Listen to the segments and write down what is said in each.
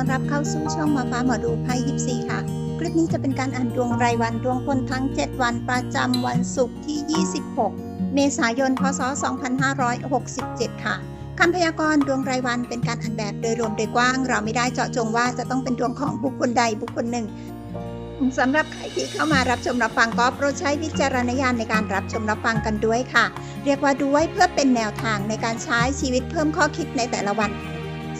ต้อนรับเข้าสู่ช่องมาฟ้าหมอดูไพ่ยิปซีค่ะ คลิปนี้จะเป็นการอ่านดวงรายวันดวงคนทั้ง 7 วันประจำวันศุกร์ที่ 26 เมษายน พศ 2567 ค่ะคำพยากรณ์ดวงรายวันเป็นการอ่านแบบโดยรวมโดยกว้าง เราไม่ได้เจาะจงว่าจะต้องเป็นดวงของบุคคลใดบุคคลหนึ่งสำหรับใครที่เข้ามารับชมรับฟังก็โปรดใช้วิจารณญาณในการรับชมรับฟังกันด้วยค่ะ เรียกว่าดูไว้เพื่อเป็นแนวทางในการใช้ชีวิตเพิ่มข้อคิดในแต่ละวัน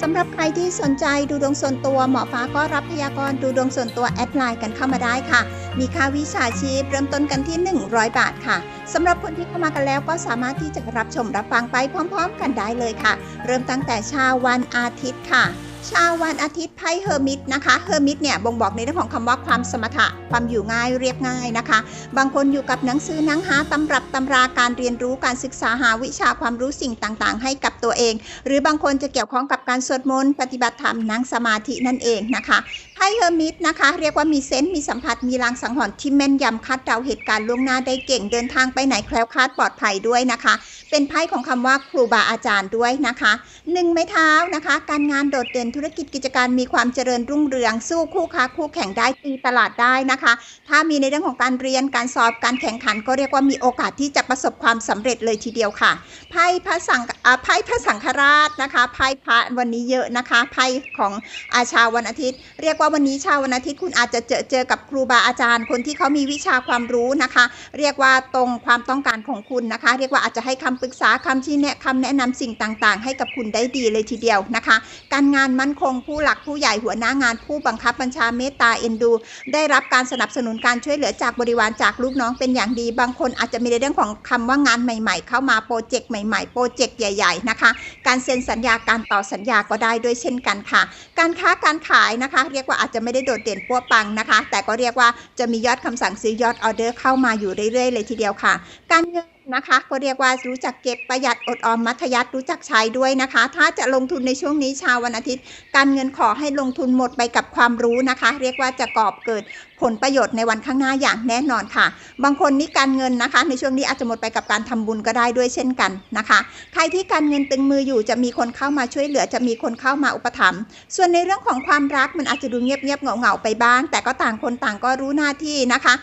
สำหรับใครที่สนใจดูดวงส่วนตัวหมอฟ้าก็รับพยากรณ์ดูดวงส่วนตัวแอดไลน์กันเข้ามาได้ค่ะ มีค่าวิชาชีพเริ่มต้นกันที่ 100 บาทค่ะสำหรับคนที่เข้ามากันแล้วก็สามารถที่จะรับชมรับฟังไปพร้อม ๆ กันได้เลยค่ะ เริ่มตั้งแต่เช้าวันอาทิตย์ค่ะ ชาววันอาทิตย์ไพ่เฮอร์มิตนะคะเฮอร์มิตเนี่ยบ่งบอกในเรื่องของคำว่าความสมถะความอยู่ง่ายเรียบง่ายนะคะ บางคนอยู่กับหนังสือหนังหาตำรับตำราการเรียนรู้การศึกษาหาวิชาความรู้สิ่งต่างๆ ให้กับตัวเอง หรือบางคนจะเกี่ยวข้องกับการสวดมนต์ปฏิบัติธรรมนั่งสมาธินั่นเองนะคะ ไพ่เฮอร์มิตนะคะ เรียกว่ามีเซนส์มีสัมผัสมีลางสังหรณ์ที่แม่นยำคาดเดาเหตุการณ์ล่วงหน้าได้เก่งเดินทางไปไหนแคล้วคลาดปลอดภัยด้วยนะคะ เป็นไพ่ของคำว่าครูบาอาจารย์ด้วยนะคะหนึ่งไม้เท้านะคะ การงานโดดเด่นธุรกิจกิจการมีความเจริญรุ่งเรืองสู้คู่ค้าคู่แข่งได้ตีตลาดได้นะคะ ถ้ามีในเรื่องของการเรียนการสอบการแข่งขัน ก็เรียกว่ามีโอกาสที่จะประสบความสำเร็จเลยทีเดียวค่ะไพ่พระสังไพ่พระสังฆราชนะคะไพ่พระวันนี้เยอะนะคะไพ่ของอาชาวันอาทิตย์ เรียกว่าวันนี้ชาววันอาทิตย์คุณอาจจะเจอเจอกับครูบาอาจารย์ คนที่เขามีวิชาความรู้นะคะ เรียกว่าตรงความต้องการของคุณนะคะ เรียกว่าอาจจะให้คำปรึกษาคำชี้แนะคำแนะนำสิ่งต่างๆ ให้กับคุณได้ดีเลยทีเดียวนะคะ การงานมั่นคงผู้หลักผู้ใหญ่หัวหน้างาน ผู้บังคับบัญชาเมตตาเอ็นดู ได้รับการสนับสนุนการช่วยเหลือจากบริวารจากลูกน้องเป็นอย่างดี บางคนอาจจะมีในเรื่องของคำว่างานใหม่ ๆ เข้ามาโปรเจกต์ใหม่ๆโปรเจกต์ใหญ่ ๆนะคะ การเซ็นสัญญาการต่อสัญญาก็ได้ด้วยเช่นกันค่ะ การค้าการขายนะคะ เรียกว่าอาจจะไม่ได้โดดเด่นปั้วปังนะคะ แต่ก็เรียกว่าจะมียอดคำสั่งซื้อยอดออเดอร์เข้ามาอยู่เรื่อยๆเลยทีเดียวค่ะ การเงินนะคะก็เรียกว่ารู้จักเก็บประหยัดอดออมมัธยัติรู้จักใช้ด้วยนะคะ ถ้าจะลงทุนในช่วงนี้ชาววันอาทิตย์ การเงินขอให้ลงทุนหมดไปกับความรู้นะคะ เรียกว่าจะกอบเกิด ผลประโยชน์ในวันข้างหน้าอย่างแน่นอนค่ะ บางคนนี่การเงินนะคะ ในช่วงนี้อาจจะหมดไปกับการทำบุญก็ได้ด้วยเช่นกันนะคะ ใครที่การเงินตึงมืออยู่จะมีคนเข้ามาช่วยเหลือจะมีคนเข้ามาอุปถัมภ์ส่วนในเรื่องของความรักมันอาจจะดูเงียบๆเหงาๆไปบ้าง แต่ก็ต่างคนต่างก็รู้หน้าที่นะคะ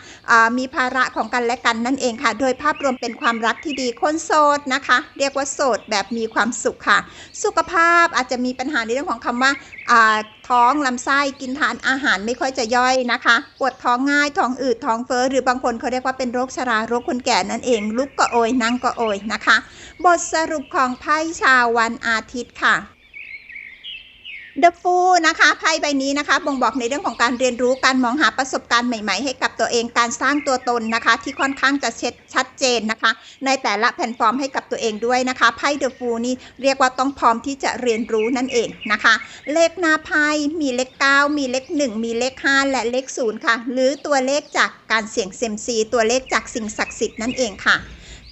มีภาระของกันและกันนั่นเองค่ะ โดยภาพรวมเป็นความรักที่ดีคนโสดนะคะ เรียกว่าโสดแบบมีความสุขค่ะ สุขภาพอาจจะมีปัญหาในเรื่องของคำว่าอ่า ท้องลำไส้กินทานอาหารไม่ค่อยจะย่อยนะคะ ปวดท้องง่ายท้องอืดท้องเฟ้อหรือบางคนเขาเรียกว่าเป็นโรคชราโรคคนแก่นั่นเอง ลุกก็โอยนั่งก็โอยนะคะ บทสรุปของไพ่ชาววันอาทิตย์ค่ะ The Fool นะคะไพ่ใบนี้นะคะบ่งบอกในเรื่องของการเรียนรู้การมองหาประสบการณ์ใหม่ๆ ให้กับตัวเองการสร้างตัวตนนะคะ ที่ค่อนข้างจะเช็ดชัดเจนนะคะ ในแต่ละแพลตฟอร์มให้กับตัวเองด้วยนะคะไพ่ The Fool นี่เรียกว่าต้องพร้อมที่จะเรียนรู้นั่นเองนะคะ เลขหน้าไพ่มีเลข 9 มีเลข 1 มีเลข 5 และเลข0ค่ะ หรือตัวเลขจากการเสี่ยงเซมซีตัวเลขจากสิ่งศักดิ์สิทธิ์นั่นเองค่ะ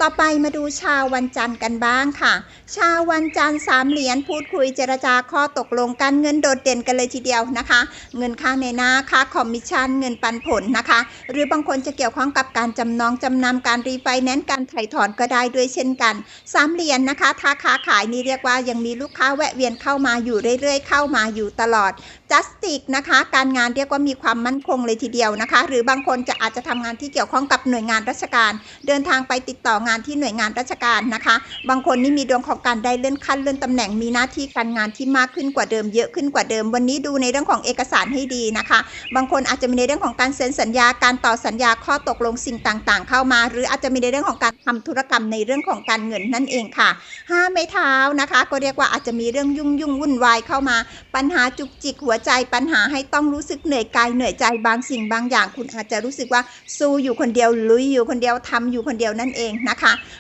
ต่อไปมาดูชาววันจันทร์กันบ้างค่ะ ชาววันจันทร์สามเหรียญพูดคุยเจรจาข้อตกลงการเงินโดดเด่นกันเลยทีเดียวนะคะ เงินค่าในหน้าค่าคอมมิชชั่นเงินปันผลนะคะ หรือบางคนจะเกี่ยวข้องกับการจำนองจำนำการรีไฟแนนซ์การไถ่ถอนก็ได้ด้วยเช่นกันสามเหรียญนะคะถ้าค้าขายนี่เรียกว่ายังมีลูกค้าแวะเวียนเข้ามาอยู่เรื่อยๆ เข้ามาอยู่ตลอดจัสติกนะคะ การงานเรียกว่ามีความมั่นคงเลยทีเดียวนะคะ หรือบางคนจะอาจจะทำงานที่เกี่ยวข้องกับหน่วยงานราชการ เดินทางไปติดต่องานที่หน่วยงานราชการนะคะ บางคนนี่มีดวงของการได้เลื่อนขั้นเลื่อนตำแหน่งมีหน้าที่การงานที่มากขึ้นกว่าเดิมเยอะขึ้นกว่าเดิม วันนี้ดูในเรื่องของเอกสารให้ดีนะคะ บางคนอาจจะมีในเรื่องของการเซ็นสัญญาการต่อสัญญาข้อตกลงสิ่งต่างๆ เข้ามา หรืออาจจะมีในเรื่องของการทำธุรกรรมในเรื่องของการเงินนั่นเองค่ะห้าไม้เท้านะคะ ก็เรียกว่าอาจจะมีเรื่องยุ่งยุ่งวุ่นวายเข้ามา ปัญหาจุกจิกหัวใจปัญหาให้ต้องรู้สึกเหนื่อยกายเหนื่อยใจบางสิ่งบางอย่าง คุณอาจจะรู้สึกว่าสู้อยู่คนเดียวลุยอยู่คนเดียวทำอยู่คนเดียวนั่นเองนะคะ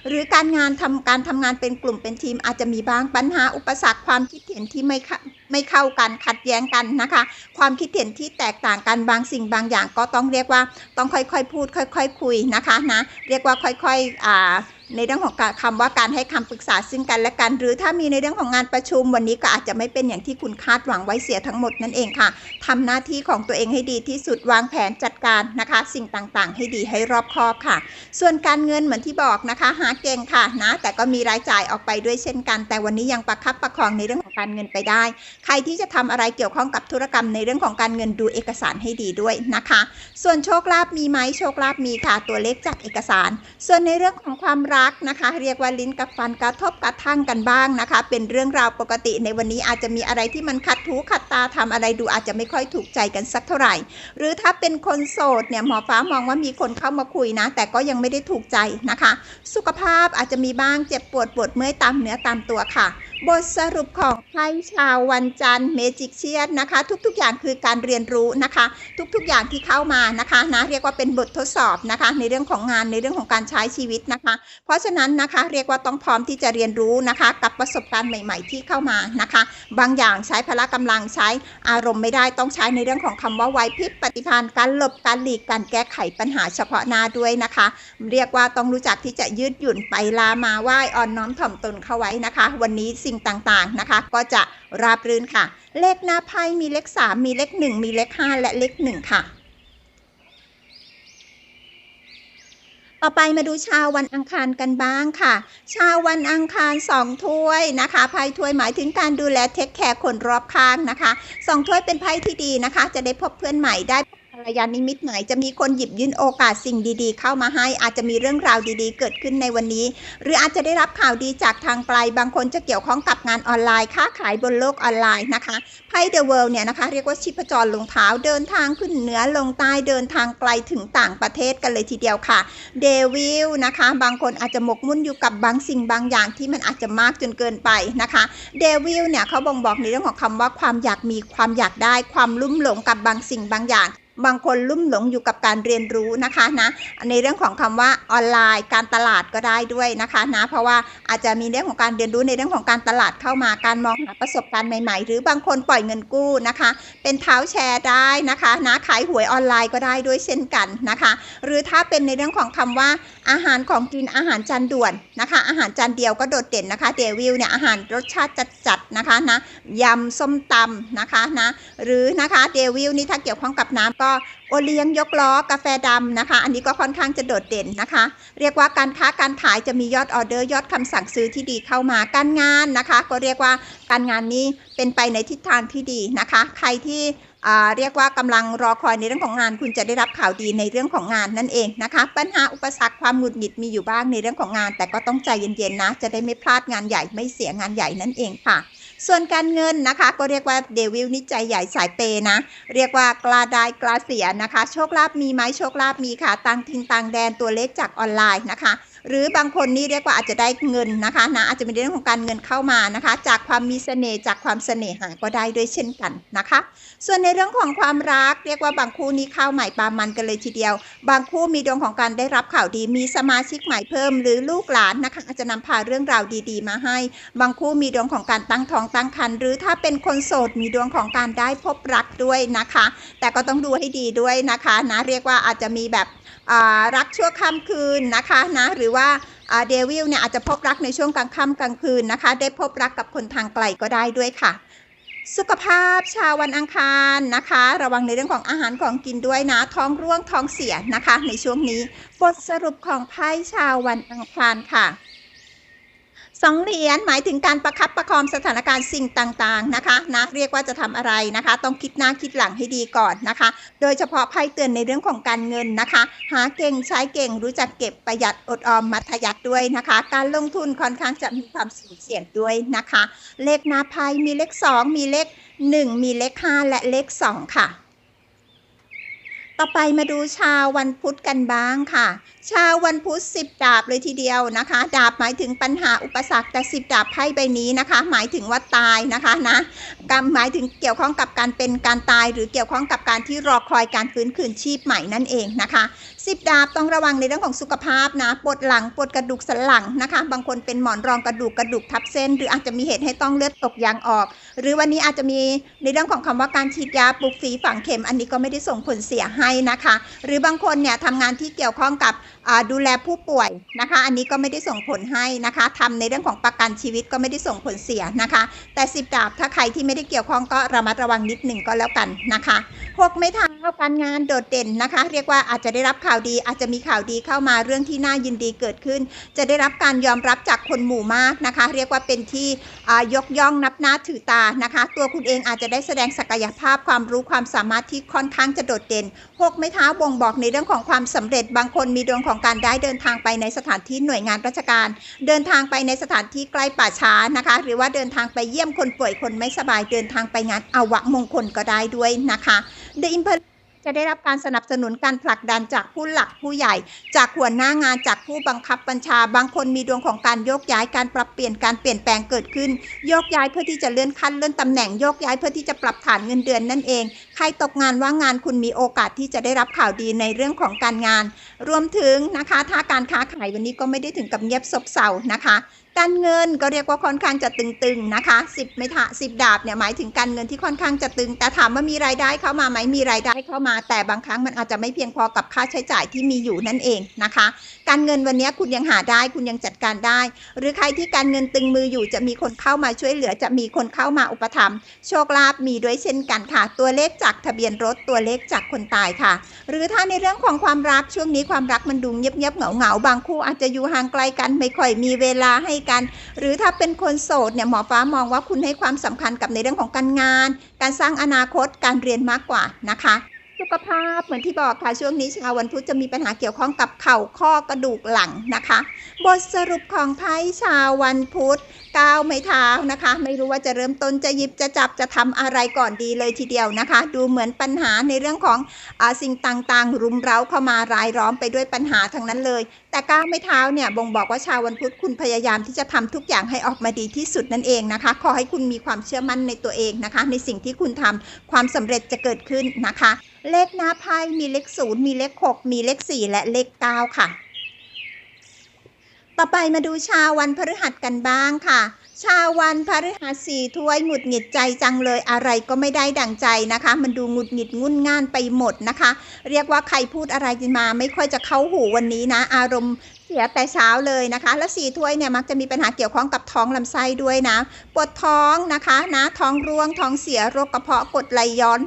หรือการงานทำการทำงานเป็นกลุ่มเป็นทีมอาจจะมีบ้างปัญหาอุปสรรคความคิดเห็นที่ไม่ไม่เข้ากันขัดแย้งกันนะคะ ความคิดเห็นที่แตกต่างกันบางสิ่งบางอย่างก็ต้องเรียกว่าต้องค่อยๆ พูด ค่อยๆคุยนะคะนะเรียกว่าค่อยๆอ่าในเรื่องของการคำว่าการให้คำปรึกษาซึ่งกันและกัน หรือถ้ามีในเรื่องของงานประชุมวันนี้ก็อาจจะไม่เป็นอย่างที่คุณคาดหวังไว้เสียทั้งหมดนั่นเองค่ะทำหน้าที่ของตัวเองให้ดีที่สุดวางแผนจัด การนะคะ สิ่งต่างๆ ให้ดีให้รอบคอบค่ะ ส่วนการเงินเหมือนที่บอกนะคะ หาเก่งค่ะนะแต่ก็มีรายจ่ายออกไปด้วยเช่นกัน แต่วันนี้ยังประคับประคองในเรื่องของการเงินไปได้ ใครที่จะทำอะไรเกี่ยวข้องกับธุรกรรมในเรื่องของการเงินดูเอกสารให้ดีด้วยนะคะ ส่วนโชคลาภมีไหมโชคลาภมีค่ะ ตัวเลขจากเอกสาร ส่วนในเรื่องของความรักนะคะ เรียกว่าลิ้นกับฟันกระทบกระทั่งกันบ้างนะคะ เป็นเรื่องราวปกติในวันนี้อาจจะมีอะไรที่มันขัดถูขัดตาทำอะไรดูอาจจะไม่ค่อยถูกใจกันสักเท่าไหร่ หรือถ้าเป็นคนโสโสดเนี่ยหมอฟ้ามองว่ามีคนเข้ามาคุยนะ แต่ก็ยังไม่ได้ถูกใจนะคะ สุขภาพอาจจะมีบ้างเจ็บปวดปวดเมื่อยตามเนื้อตามตัวค่ะ บทสรุปของไพ่ชาววันจันทร์เมจิกเชียนนะคะ ทุกๆอย่างคือการเรียนรู้นะคะ ทุกๆอย่างที่เข้ามานะคะนะเรียกว่าเป็นบททดสอบนะคะ ในเรื่องของงานในเรื่องของการใช้ชีวิตนะคะ เพราะฉะนั้นนะคะเรียกว่าต้องพร้อมที่จะเรียนรู้นะคะ กับประสบการณ์ใหม่ ๆ ที่เข้ามานะคะ บางอย่างใช้พละกำลังใช้อารมณ์ไม่ได้ต้องใช้ในเรื่องของคำว่าไวพริบปฏิภาณการหลบการหลีกการแก้ไขปัญหาเฉพาะหน้าด้วยนะคะ เรียกว่าต้องรู้จักที่จะยืดหยุ่นไปลามาไหว้อ่อนน้อมถ่อมตนเข้าไว้นะคะ วันนี้สิ่งต่างๆนะคะ ก็จะราบรื่นค่ะ เลขหน้าไพ่มีเลข 3 มีเลข 1 มีเลข 5 และเลข 1 ค่ะ ต่อไปมาดูชาววันอังคารกันบ้างค่ะ ชาววันอังคารสองถ้วยนะคะไพ่ถ้วยหมายถึงการดูแลเทคแคร์คนรอบข้างนะคะสองถ้วยเป็นไพ่ที่ดีนะคะ จะได้พบเพื่อนใหม่ได้ รยานิมิตหมายจะมีคนหยิบยื่นโอกาสสิ่งดีๆ เข้ามาให้อาจจะมีเรื่องราวดีๆ เกิดขึ้นในวันนี้ หรืออาจจะได้รับข่าวดีจากทางไกล บางคนจะเกี่ยวข้องกับงานออนไลน์ ค้าขายบนโลกออนไลน์นะคะไพ่เดอะเวิลด์เนี่ยนะคะเรียกว่าชิพจรลงเท้าเดินทางขึ้นเหนือลงใต้เดินทางไกลถึงต่างประเทศกันเลยทีเดียวค่ะเดวิลนะคะบางคนอาจจะหมกมุ่นอยู่กับบางสิ่งบางอย่างที่มันอาจจะมากจนเกินไปนะคะเดวิลเนี่ยเขาบ่งบอกในเรื่องของคำว่าความอยากมีความอยากได้ ความลุ่มหลงกับบางสิ่งบางอย่าง บางคนลุ่มหลงอยู่กับการเรียนรู้นะคะนะในเรื่องของคำว่าออนไลน์ การตลาดก็ได้ด้วยนะคะนะเพราะว่าอาจจะมีเรื่องของการเรียนรู้ในเรื่องของการตลาดเข้ามาการมองหาประสบการณ์ใหม่ ๆ หรือบางคนปล่อยเงินกู้นะคะ เป็นเท้าแชร์ได้นะคะนะขายหวยออนไลน์ก็ได้ด้วยเช่นกันนะคะ หรือถ้าเป็นในเรื่องของคำว่าอาหารของกินอาหารจานด่วนนะคะ อาหารจานเดียวก็โดดเด่นนะคะเดวิลเนี่ยอาหารรสชาติจัดๆนะคะนะยำส้มตำนะคะนะหรือนะคะเดวิลนี่ถ้าเกี่ยวข้องกับน้ำก็โอเลี้ยงยกล้อกาแฟดำนะคะ อันนี้ก็ค่อนข้างจะโดดเด่นนะคะ เรียกว่าการค้าการขายจะมียอดออเดอร์ยอดคำสั่งซื้อที่ดีเข้ามาการงานนะคะ ก็เรียกว่าการงานนี้เป็นไปในทิศทางที่ดีนะคะ ใครที่เรียกว่ากำลังรอคอยในเรื่องของงาน คุณจะได้รับข่าวดีในเรื่องของงานนั่นเองนะคะ ปัญหาอุปสรรคความหงุดหงิดมีอยู่บ้างในเรื่องของงาน แต่ก็ต้องใจเย็นๆนะ จะได้ไม่พลาดงานใหญ่ไม่เสียงานใหญ่นั่นเองค่ะ ส่วนการเงินนะคะก็เรียกว่าเดวิลนิจใจใหญ่สายเปนะ เรียกว่ากล้าได้กล้าเสียนะคะ โชคลาภมีไหมโชคลาภมีค่ะ ตังทิงตังแดนตัวเลขจากออนไลน์นะคะ หรือบางคนนี่เรียกว่าอาจจะได้เงินนะคะนะอาจจะเป็นเรื่องของการเงินเข้ามานะคะ จากความมีเสน่ห์จากความเสน่หาก็ได้ด้วยเช่นกันนะคะ ส่วนในเรื่องของความรักเรียกว่าบางคู่นี้เข้าใหม่ปามันกันเลยทีเดียว บางคู่มีดวงของการได้รับข่าวดี มีสมาชิกใหม่เพิ่ม หรือลูกหลานนะคะอาจจะนำพาเรื่องราวดีๆ มาให้ บางคู่มีดวงของการตั้งท้องตั้งครรภ์หรือถ้าเป็นคนโสดมีดวงของการได้พบรักด้วยนะคะ แต่ก็ต้องดูให้ดีด้วยนะคะนะเรียกว่าอาจจะมีแบบรักชั่วค่ำคืนนะคะนะหรือว่าเดวิลเนี่ยอาจจะพบรักในช่วงกลางค่ำกลางคืนนะคะ ได้พบรักกับคนทางไกลก็ได้ด้วยค่ะ สุขภาพชาววันอังคารนะคะ ระวังในเรื่องของอาหารของกินด้วยนะ ท้องร่วงท้องเสียนะคะ ในช่วงนี้ บทสรุปของไพ่ชาววันอังคารค่ะ สองเหรียญหมายถึงการประคับประคองสถานการณ์สิ่งต่างๆนะคะนะเรียกว่าจะทำอะไรนะคะ ต้องคิดหน้าคิดหลังให้ดีก่อนนะคะ โดยเฉพาะไพ่เตือนในเรื่องของการเงินนะคะ หาเก่งใช้เก่งรู้จักเก็บประหยัดอดออมมัธยัติด้วยนะคะ การลงทุนค่อนข้างจะมีความสูญเสี่ยงด้วยนะคะ เลขหน้าไพ่มีเลข 2 มีเลข 1 มีเลข 5 และเลข 2 ค่ะ ต่อไปมาดูชาววันพุธกันบ้างค่ะ ชาววันพุธสิบดาบเลยทีเดียวนะคะ ดาบหมายถึงปัญหาอุปสรรคแต่สิบดาบไพ่ใบนี้นะคะ หมายถึงว่าตายนะคะนะกหมายถึงเกี่ยวข้องกับการเป็นการตาย หรือเกี่ยวข้องกับการที่รอคอยการฟื้นคืนชีพใหม่นั่นเองนะคะสิบดาบต้องระวังในเรื่องของสุขภาพนะปวดหลังปวดกระดูกสันหลังนะคะ บางคนเป็นหมอนรองกระดูกกระดูกทับเส้น หรืออาจจะมีเหตุให้ต้องเลือดตกยางออก หรือวันนี้อาจจะมีในเรื่องของคำว่าการฉีดยาปลุกฝีฝังเข็มอันนี้ก็ไม่ได้ส่งผลเสียให้นะคะ หรือบางคนเนี่ยทำงานที่เกี่ยวข้องกับดูแลผู้ป่วยนะคะ อันนี้ก็ไม่ได้ส่งผลให้นะคะทำในเรื่องของประกันชีวิตก็ไม่ได้ส่งผลเสียนะคะ แต่สิบดาบถ้าใครที่ไม่ได้เกี่ยวข้องก็ระมัดระวังนิดหนึ่งก็แล้วกันนะคะ หกไม้เท้าเข้าการงานโดดเด่นนะคะ เรียกว่าอาจจะได้รับข่าวดี อาจจะมีข่าวดีเข้ามาเรื่องที่น่ายินดีเกิดขึ้น จะได้รับการยอมรับจากคนหมู่มากนะคะ เรียกว่าเป็นที่ยกย่องนับหน้าถือตานะคะ ตัวคุณเองอาจจะได้แสดงศักยภาพความรู้ความสามารถที่ค่อนข้างจะโดดเด่นหกไม้เท้าบ่งบอกในเรื่องของความสำเร็จบางคนมีดวงของการได้เดินทางไปในสถานที่หน่วยงานราชการ เดินทางไปในสถานที่ใกล้ป่าช้านะคะ หรือว่าเดินทางไปเยี่ยมคนป่วยคนไม่สบายเดินทางไปงานอวะมงคลก็ได้ด้วยนะคะ The Imper จะได้รับการสนับสนุนการผลักดันจากผู้หลักผู้ใหญ่ จากหัวหน้างานจากผู้บังคับบัญชา บางคนมีดวงของการโยกย้ายการปรับเปลี่ยนการเปลี่ยนแปลงเกิดขึ้น โยกย้ายเพื่อที่จะเลื่อนขั้นเลื่อนตำแหน่งโยกย้ายเพื่อที่จะปรับฐานเงินเดือนนั่นเอง ใครตกงานว่างงานคุณมีโอกาสที่จะได้รับข่าวดีในเรื่องของการงาน รวมถึงนะคะถ้าการค้าขายวันนี้ก็ไม่ได้ถึงกับเงียบซบเซานะคะการเงินก็เรียกว่าค่อนข้างจะตึงๆนะคะ10ไม่ถะ10ดาบเนี่ยหมายถึงการเงินที่ค่อนข้างจะตึง แต่ถามว่ามีรายได้เข้ามาไหมมีรายได้เข้ามา แต่บางครั้งมันอาจจะไม่เพียงพอกับค่าใช้จ่ายที่มีอยู่นั่นเองนะคะ การเงินวันนี้คุณยังหาได้คุณยังจัดการได้ หรือใครที่การเงินตึงมืออยู่จะมีคนเข้ามาช่วยเหลือ จะมีคนเข้ามาอุปถัมภ์โชคลาภมีด้วยเช่นกันค่ะ ตัวเลขจากทะเบียนรถตัวเลขจากคนตายค่ะ หรือถ้าในเรื่องของความรักช่วงนี้ความรักมันดูเงียบๆเหงาๆบางคู่อาจจะอยู่ห่างไกลกันไม่ค่อยมีเวลาให้กัน หรือถ้าถ้าเป็นคนโสดเนี่ยหมอฟ้ามองว่าคุณให้ความสำคัญกับในเรื่องของการงาน การสร้างอนาคตการเรียนมากกว่านะคะ สุขภาพเหมือนที่บอกค่ะช่วงนี้ชาววันพุธจะมีปัญหาเกี่ยวข้องกับเข่าข้อกระดูกหลังนะคะ บทสรุปของไพ่ชาววันพุธก้าวไม่เท้านะคะ ไม่รู้ว่าจะเริ่มต้นจะหยิบจะจับจะทำอะไรก่อนดีเลยทีเดียวนะคะ ดูเหมือนปัญหาในเรื่องของอสิ่งต่างๆ รุมเร้าเข้ามารายล้อมไปด้วยปัญหาทั้งนั้นเลย แต่ก้าวไม่เท้าเนี่ยบ่งบอกว่าชาววันพุธคุณพยายามที่จะทำทุกอย่างให้ออกมาดีที่สุดนั่นเองนะคะ ขอให้คุณมีความเชื่อมั่นในตัวเองนะคะ ในสิ่งที่คุณทำความสำเร็จจะเกิดขึ้นนะคะ เลขหน้าไพ่มีเลขศูนย์มีเลขหกมีเลขสี่และเลขเก้าค่ะ ต่อไปมาดูชาววันพฤหัสกันบ้างค่ะ ชาววันพฤหัสสี่ถ้วยหงุดหงิดใจจังเลยอะไรก็ไม่ได้ดั่งใจนะคะ มันดูหงุดหงิดงุ่นง่านไปหมดนะคะ เรียกว่าใครพูดอะไรมา ไม่ค่อยจะเข้าหูวันนี้นะ อารมณ์เสียแต่เช้าเลยนะคะ และสี่ถ้วยเนี่ยมักจะมีปัญหาเกี่ยวข้องกับท้องลำไส้ด้วยนะ ปวดท้องนะคะนะท้องร่วงท้องเสียโรคกระเพาะกดไหลย้อน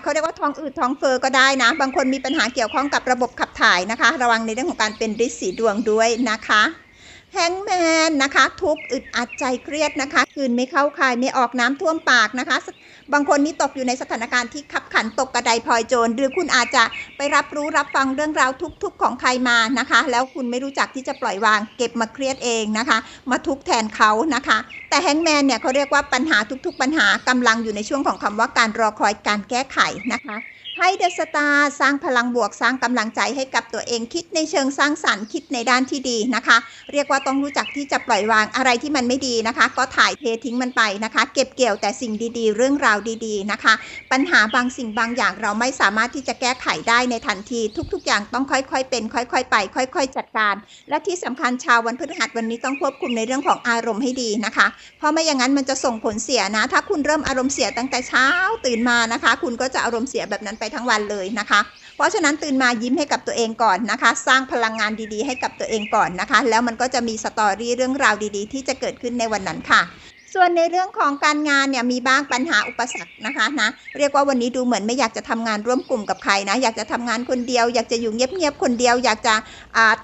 เขาเรียกว่าท้องอืดท้องเฟอ้อก็ได้นะ บางคนมีปัญหาเกี่ยวข้องกับระบบขับถ่ายนะคะ ระวังในเรื่องของการเป็นริดสีดวงด้วยนะคะ แฮงแมนนะคะ ทุกอึดอัดใจเครียดนะคะคืนไม่เข้าคายไม่ออกน้ำท่วมปากนะคะ บางคนนี่ตกอยู่ในสถานการณ์ที่ขับขันตกกระไดพลอยโจร หรือคุณอาจจะไปรับรู้รับฟังเรื่องราวทุกๆของใครมานะคะ แล้วคุณไม่รู้จักที่จะปล่อยวาง เก็บมาเครียดเองนะคะ มาทุกแทนเขานะคะ แต่แฮงแมนเนี่ยเขาเรียกว่าปัญหาทุกๆ ปัญหากำลังอยู่ในช่วงของคำว่าการรอคอยการแก้ไขนะคะ ให้เดอะสตาร์สร้างพลังบวกสร้างกำลังใจให้กับตัวเองคิดในเชิงสร้างสรรค์คิดในด้านที่ดีนะคะ เรียกว่าต้องรู้จักที่จะปล่อยวางอะไรที่มันไม่ดีนะคะ ก็ถ่ายเททิ้งมันไปนะคะ เก็บเกี่ยวแต่สิ่งดีๆ เรื่องราวดีๆนะคะ ปัญหาบางสิ่งบางอย่างเราไม่สามารถที่จะแก้ไขได้ในทันที ทุกๆ อย่างต้องค่อยๆเป็น ค่อยๆ ไป ค่อย ๆ จัดการ และที่สำคัญชาววันพฤหัสวันนี้ต้องควบคุมในเรื่องของอารมณ์ให้ดีนะคะ เพราะไม่อย่างนั้นมันจะส่งผลเสียนะ ถ้าคุณเริ่มอารมณ์เสียตั้งแต่เช้าตื่นมานะคะ คุณก็จะอารมณ์เสียแบบนั้นไปทั้งวันเลยนะคะ เพราะฉะนั้นตื่นมายิ้มให้กับตัวเองก่อนนะคะ สร้างพลังงานดีๆ ให้กับตัวเองก่อนนะคะ แล้วมันก็จะมีสตอรี่เรื่องราวดีๆ ที่จะเกิดขึ้นในวันนั้นค่ะ ส่วนในเรื่องของการงานเนี่ยมีบ้างปัญหาอุปสรรคนะคะนะเรียกว่าวันนี้ดูเหมือนไม่อยากจะทำงานร่วมกลุ่มกับใครนะอยากจะทำงานคนเดียว อยากจะอยู่เงียบๆคนเดียว อยากจะ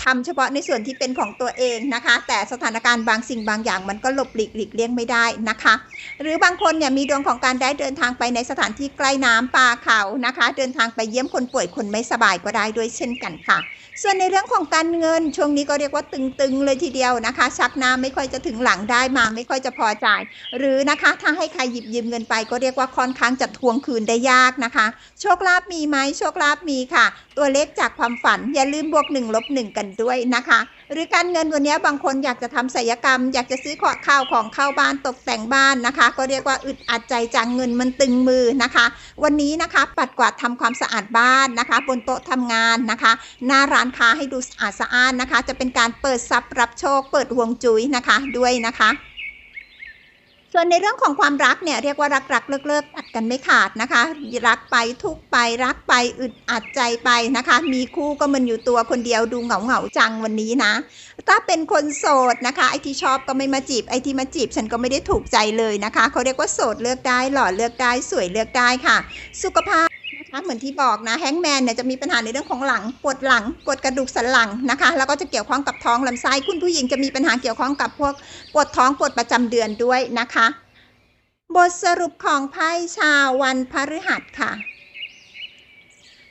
ทำเฉพาะในส่วนที่เป็นของตัวเองนะคะ แต่สถานการณ์บางสิ่งบางอย่างมันก็หลบหลีกหลีกเลี่ยงไม่ได้นะคะ หรือบางคนเนี่ยมีดวงของการได้เดินทางไปในสถานที่ใกล้น้ำป่าเขานะคะ เดินทางไปเยี่ยมคนป่วยคนไม่สบายก็ได้ด้วยเช่นกันค่ะ ส่วนในเรื่องของการเงินช่วงนี้ก็เรียกว่าตึงๆเลยทีเดียวนะคะ ชักน้าไม่ค่อยจะถึงหลังได้มาไม่ค่อยจะพอจ่าย หรือนะคะถ้าให้ใครหยิบยืมเงินไปก็เรียกว่าค่อนข้างจะทวงคืนได้ยากนะคะ โชคลาภมีไหมโชคลาภมีค่ะ ตัวเลขจากความฝันอย่าลืมบวก1ลบ1กันด้วยนะคะหรือการเงินวันนี้บางคนอยากจะทำศัลยกรรม อยากจะซื้อขอข้าวของเข้าบ้านตกแต่งบ้านนะคะ ก็เรียกว่าอึดอัดใจจังเงินมันตึงมือนะคะ วันนี้นะคะปัดกวาดทำความสะอาดบ้านนะคะ บนโต๊ะทำงานนะคะ หน้าร้านค้าให้ดูสะอาดสะอ้านนะคะ จะเป็นการเปิดทรัพย์รับโชค เปิดห่วงจุ้ยนะคะด้วยนะคะ ส่วนในเรื่องของความรักเนี่ยเรียกว่ารักรักเลิกเลิกตัดกันไม่ขาดนะคะ รักไปทุกไปรักไปอึดอัดใจไปนะคะ มีคู่ก็มันอยู่ตัวคนเดียวดูเหงาเหงาจังวันนี้นะ ถ้าเป็นคนโสดนะคะไอที่ชอบก็ไม่มาจีบไอที่มาจีบฉันก็ไม่ได้ถูกใจเลยนะคะเขาเรียกว่าโสดเลือกได้หล่อเลือกได้สวยเลือกได้ค่ะ สุขภาพ นะคะเหมือนที่บอกนะแฮงแมนเนี่ยจะมีปัญหาในเรื่องของหลังปวดหลังปวดกระดูกสันหลังนะคะแล้วก็จะเกี่ยวข้องกับท้องลำไส้คุณผู้หญิงจะมีปัญหาเกี่ยวข้องกับพวกปวดท้องปวดประจำเดือนด้วยนะคะ บทสรุปของไพ่ชาววันพฤหัสค่ะ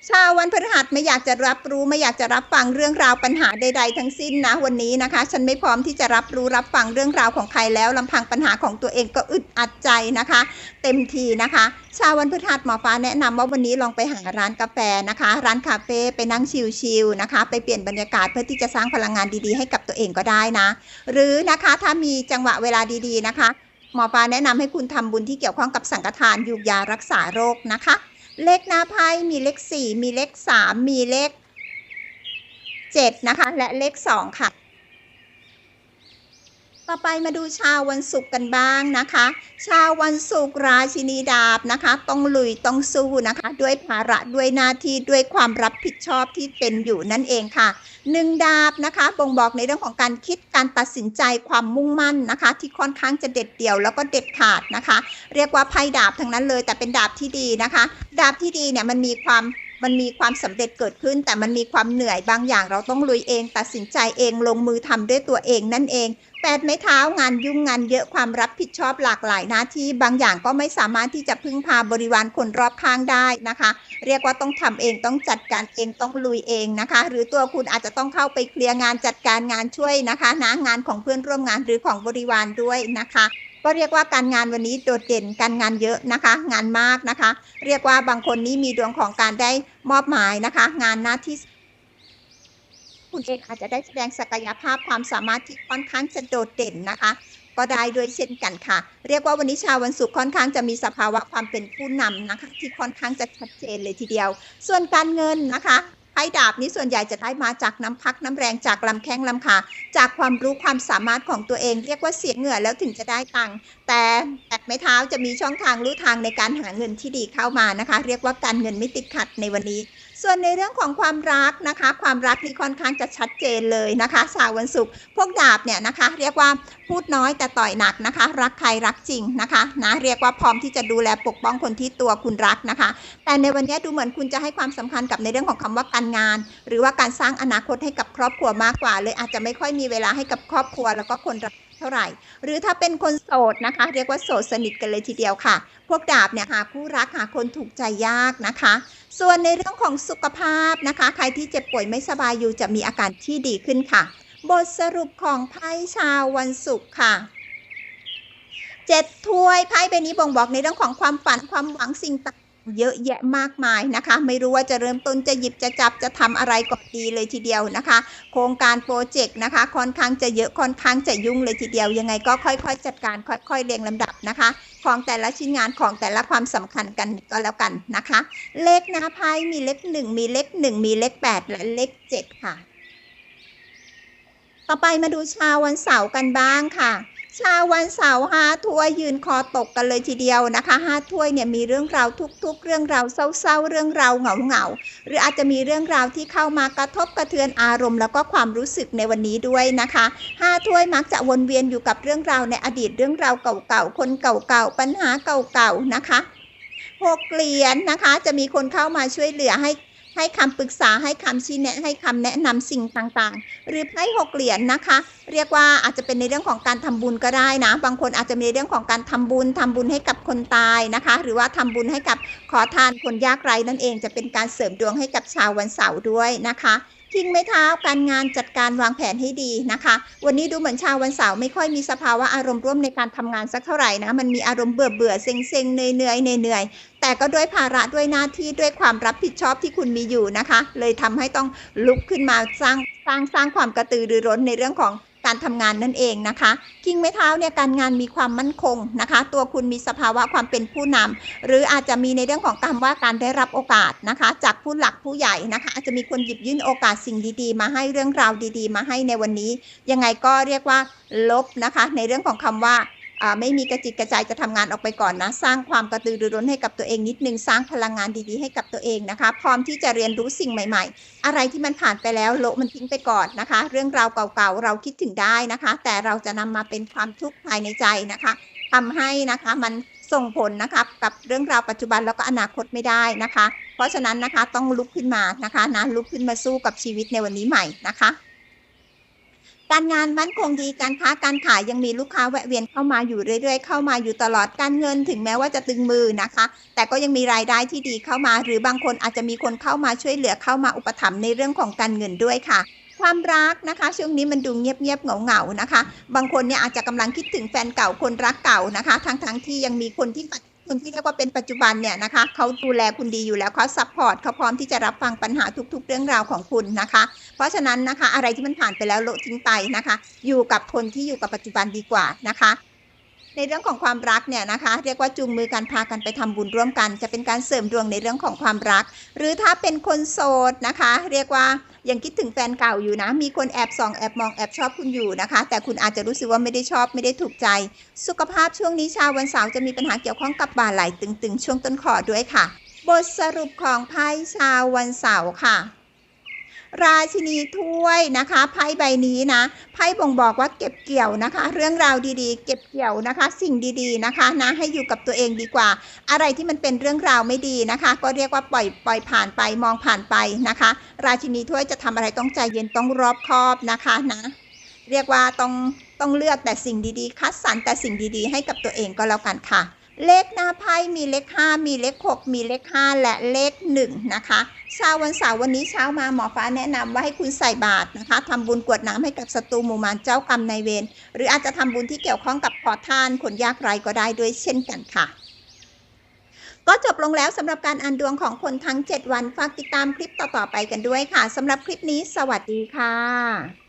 ชาววันพฤหัสไม่อยากจะรับรู้ไม่อยากจะรับฟังเรื่องราวปัญหาใด ๆ ทั้งสิ้นนะวันนี้นะคะ ฉันไม่พร้อมที่จะรับรู้รับฟังเรื่องราวของใครแล้วลำพังปัญหาของตัวเองก็อึดอัดใจนะคะ เต็มทีนะคะ ชาววันพฤหัสหมอฟ้าแนะนำว่าวันนี้ลองไปหาร้านกาแฟนะคะ ร้านคาเฟ่ไปนั่งชิลๆนะคะ ไปเปลี่ยนบรรยากาศเพื่อที่จะสร้างพลังงานดีๆ ให้กับตัวเองก็ได้นะ หรือนะคะถ้ามีจังหวะเวลาดีๆนะคะ หมอฟ้าแนะนำให้คุณทำบุญที่เกี่ยวข้องกับสังฆทานยูกยารักษาโรคนะคะ เลขหน้าไพ่มีเลข 4 มีเลข 3 มีเลข 7 นะคะ และเลข 2 ค่ะ ต่อไปมาดูชาววันศุกร์กันบ้างนะคะ ชาววันศุกร์ราชินีดาบนะคะ ต้องลุยต้องสู้นะคะ ด้วยภาระด้วยหน้าที่ด้วยความรับผิดชอบที่เป็นอยู่นั่นเองค่ะหนึ่งดาบนะคะบ่งบอกในเรื่องของการคิดการตัดสินใจความมุ่งมั่นนะคะ ที่ค่อนข้างจะเด็ดเดี่ยวแล้วก็เด็ดขาดนะคะ เรียกว่าไพ่ดาบทั้งนั้นเลย แต่เป็นดาบที่ดีนะคะ ดาบที่ดีเนี่ยมันมีความ มันมีความสำเร็จเกิดขึ้น แต่มันมีความเหนื่อยบางอย่างเราต้องลุยเอง ตัดสินใจเองลงมือทำด้วยตัวเองนั่นเองแปดไม้เท้างานยุ่งงานเยอะความรับผิดชอบหลากหลายหน้าที่บางอย่างก็ไม่สามารถที่จะพึ่งพาบริวารคนรอบข้างได้นะคะ เรียกว่าต้องทำเองต้องจัดการเองต้องลุยเองนะคะ หรือตัวคุณอาจจะต้องเข้าไปเคลียร์งานจัดการงานช่วยนะคะนะงานของเพื่อนร่วมงานหรือของบริวารด้วยนะคะ ก็เรียกว่าการงานวันนี้โดดเด่นการงานเยอะนะคะ งานมากนะคะ เรียกว่าบางคนนี้มีดวงของการได้มอบหมายนะคะ งานหน้าที่คุณเองอาจจะได้แสดงศักยภาพความสามารถที่ค่อนข้างจะโดดเด่นนะคะ ก็ได้ด้วยเช่นกันค่ะ เรียกว่าวันนี้ชาววันศุกร์ค่อนข้างจะมีสภาวะความเป็นผู้นำนะคะ ที่ค่อนข้างจะชัดเจนเลยทีเดียว ส่วนการเงินนะคะ ไพ่ดาบนี้ส่วนใหญ่จะได้มาจากน้ำพักน้ำแรงจากลำแข้งลำขาจากความรู้ความสามารถของตัวเอง เรียกว่าเสียเหงื่อแล้วถึงจะได้ตังค์แต่แตกไม้เท้าจะมีช่องทางรู้ทางในการหาเงินที่ดีเข้ามานะคะ เรียกว่าการเงินไม่ติดขัดในวันนี้ ส่วนในเรื่องของความรักนะคะ ความรักนี่ค่อนข้างจะชัดเจนเลยนะคะชาววันศุกร์พวกดาบเนี่ยนะคะ เรียกว่าพูดน้อยแต่ต่อยหนักนะคะ รักใครรักจริงนะคะนะเรียกว่าพร้อมที่จะดูแลปกป้องคนที่ตัวคุณรักนะคะ แต่ในวันนี้ดูเหมือนคุณจะให้ความสำคัญกับในเรื่องของคำว่าการงาน หรือว่าการสร้างอนาคตให้กับครอบครัวมากกว่า เลยอาจจะไม่ค่อยมีเวลาให้กับครอบครัวแล้วก็คนรัก ท่าไหร่ หรือถ้าเป็นคนโสดนะคะ เรียกว่าโสดสนิทกันเลยทีเดียวค่ะ พวกดาบเนี่ยหาคู่รักหาคนถูกใจยากนะคะ ส่วนในเรื่องของสุขภาพนะคะ ใครที่เจ็บป่วยไม่สบายอยู่จะมีอาการที่ดีขึ้นค่ะ บทสรุปของไพ่ชาววันศุกร์ค่ะเจ็ดถ้วยไพ่ใบนี้บ่งบอกในเรื่องของความฝันความหวังสิ่งต่าง เยอะแยะมากมายนะคะ ไม่รู้ว่าจะเริ่มต้นจะหยิบจะจับจะทำอะไรก็ดีเลยทีเดียวนะคะ โครงการโปรเจกต์นะคะ ค่อนข้างจะเยอะค่อนข้างจะยุ่งเลยทีเดียว ยังไงก็ค่อยๆ จัดการค่อยๆเรียงลำดับนะคะ ของแต่ละชิ้นงานของแต่ละความสำคัญกันก็แล้วกันนะคะ เลขน้าไพ่มีเลขหนึ่งมีเลขหนึ่งมีเลขแปดและเลขเจ็ดค่ะ ต่อไปมาดูชาววันเสาร์กันบ้างค่ะ ชาววันเสาร์ห้าถ้วยยืนคอตกกันเลยทีเดียวนะคะห้าถ้วยเนี่ยมีเรื่องราวทุกๆ เรื่องราวเศร้าๆ เรื่องราวเหงาๆ หรืออาจจะมีเรื่องราวที่เข้ามากระทบกระเทือนอารมณ์แล้วก็ความรู้สึกในวันนี้ด้วยนะคะห้าถ้วยมักจะวนเวียนอยู่กับเรื่องราวในอดีตเรื่องราวเก่าๆ คนเก่าๆ ปัญหาเก่าๆ นะคะหกเหรียญนะคะจะมีคนเข้ามาช่วยเหลือให้ ให้คำปรึกษาให้คำชี้แนะให้คำแนะนำสิ่งต่างๆ หรือไพ่หกเหรียญนะคะ เรียกว่าอาจจะเป็นในเรื่องของการทำบุญก็ได้นะ บางคนอาจจะมีเรื่องของการทำบุญทำบุญให้กับคนตายนะคะ หรือว่าทำบุญให้กับขอทานคนยากไร้นั่นเอง จะเป็นการเสริมดวงให้กับชาววันเสาร์ด้วยนะคะ ทิ้งไม้เท้าการงานจัดการวางแผนให้ดีนะคะ วันนี้ดูเหมือนชาววันเสาร์ไม่ค่อยมีสภาวะอารมณ์ร่วมในการทำงานสักเท่าไหร่นะ มันมีอารมณ์เบื่อเบื่อเซ็งเซ็งเหนื่อยเหนื่อยเหนื่อยแต่ก็ด้วยภาระด้วยหน้าที่ด้วยความรับผิดชอบที่คุณมีอยู่นะคะ เลยทำให้ต้องลุกขึ้นมาสร้างสร้างสร้างความกระตือรือร้นในเรื่องของ การทำงานนั่นเองนะคะคิงไม้เท้าเนี่ยการงานมีความมั่นคงนะคะ ตัวคุณมีสภาวะความเป็นผู้นำหรืออาจจะมีในเรื่องของการว่าการได้รับโอกาสนะคะ จากผู้หลักผู้ใหญ่นะคะ อาจจะมีคนหยิบยื่นโอกาสสิ่งดีๆ มาให้เรื่องราวดี ๆ มาให้ในวันนี้ ยังไงก็เรียกว่าลบนะคะ ในเรื่องของคำว่า ไม่มีกระจิตกระจายจะทำงานออกไปก่อนนะ สร้างความกระตือรือร้นให้กับตัวเองนิดนึง สร้างพลังงานดีๆให้กับตัวเองนะคะ พร้อมที่จะเรียนรู้สิ่งใหม่ ๆ อะไรที่มันผ่านไปแล้วโละมันทิ้งไปก่อนนะคะ เรื่องราวเก่าๆเราคิดถึงได้นะคะ แต่เราจะนำมาเป็นความทุกข์ภายในใจนะคะทำให้นะคะมันส่งผลนะคะกับเรื่องราวปัจจุบันแล้วก็อนาคตไม่ได้นะคะ เพราะฉะนั้นนะคะต้องลุกขึ้นมานะคะนะลุกขึ้นมาสู้กับชีวิตในวันนี้ใหม่นะคะ การงานมั่นคงดีการค้าการขายยังมีลูกค้าแวะเวียนเข้ามาอยู่เรื่อย ๆ เข้ามาอยู่ตลอดการเงินถึงแม้ว่าจะตึงมือนะคะ แต่ก็ยังมีรายได้ที่ดีเข้ามา หรือบางคนอาจจะมีคนเข้ามาช่วยเหลือเข้ามาอุปถัมภ์ในเรื่องของการเงินด้วยค่ะความรักนะคะ ช่วงนี้มันดูเงียบๆเหงาๆนะคะ บางคนเนี่ยอาจจะกำลังคิดถึงแฟนเก่าคนรักเก่านะคะทั้งๆที่ยังมีคนที่ คนที่เรียกว่าเป็นปัจจุบันเนี่ยนะคะเขาดูแลคุณดีอยู่แล้วเขาซัพพอร์ตเขาพร้อมที่จะรับฟังปัญหาทุก ๆ เรื่องราวของคุณนะคะ เพราะฉะนั้นนะคะอะไรที่มันผ่านไปแล้วโละทิ้งไปนะคะ อยู่กับคนที่อยู่กับปัจจุบันดีกว่านะคะ ในเรื่องของความรักเนี่ยนะคะ เรียกว่าจูงมือกันพากันไปทำบุญร่วมกัน จะเป็นการเสริมดวงในเรื่องของความรัก หรือถ้าเป็นคนโสดนะคะ เรียกว่ายังคิดถึงแฟนเก่าอยู่นะ มีคนแอบส่องแอบมองแอบชอบคุณอยู่นะคะ แต่คุณอาจจะรู้สึกว่าไม่ได้ชอบไม่ได้ถูกใจ สุขภาพช่วงนี้ชาววันเสาร์จะมีปัญหาเกี่ยวข้องกับบ่าไหล่ตึงๆ ช่วงต้นคอด้วยค่ะ บทสรุปของไพ่ชาววันเสาร์ค่ะ ราชินีถ้วยนะคะไพ่ใบนี้นะไพ่บ่งบอกว่าเก็บเกี่ยวนะคะ เรื่องราวดีๆ เก็บเกี่ยวนะคะ สิ่งดีๆนะคะนะให้อยู่กับตัวเองดีกว่า อะไรที่มันเป็นเรื่องราวไม่ดีนะคะ ก็เรียกว่าปล่อยปล่อยผ่านไปมองผ่านไปนะคะ ราชินีถ้วยจะทำอะไรต้องใจเย็นต้องรอบคอบนะคะนะเรียกว่าต้องต้องเลือกแต่สิ่งดีๆ คัดสรรแต่สิ่งดีๆ ให้กับตัวเองก็แล้วกันค่ะ เลขหน้าไพ่มีเลข 5 มีเลข 6 มีเลข 5 และเลข 1 นะคะ เช้าวันเสาร์วันนี้เช้ามาหมอฟ้าแนะนำว่าให้คุณใส่บาตรนะคะทำบุญกวดน้ำให้กับศัตรูหมู่มารเจ้ากรรมนายเวรหรืออาจจะทำบุญที่เกี่ยวข้องกับขอทานคนยากไร้ก็ได้ด้วยเช่นกันค่ะ ก็จบลงแล้วสำหรับการอ่านดวงของคนทั้ง 7 วันฝากติดตามคลิปต่อๆไปกันด้วยค่ะสำหรับคลิปนี้ สวัสดีค่ะ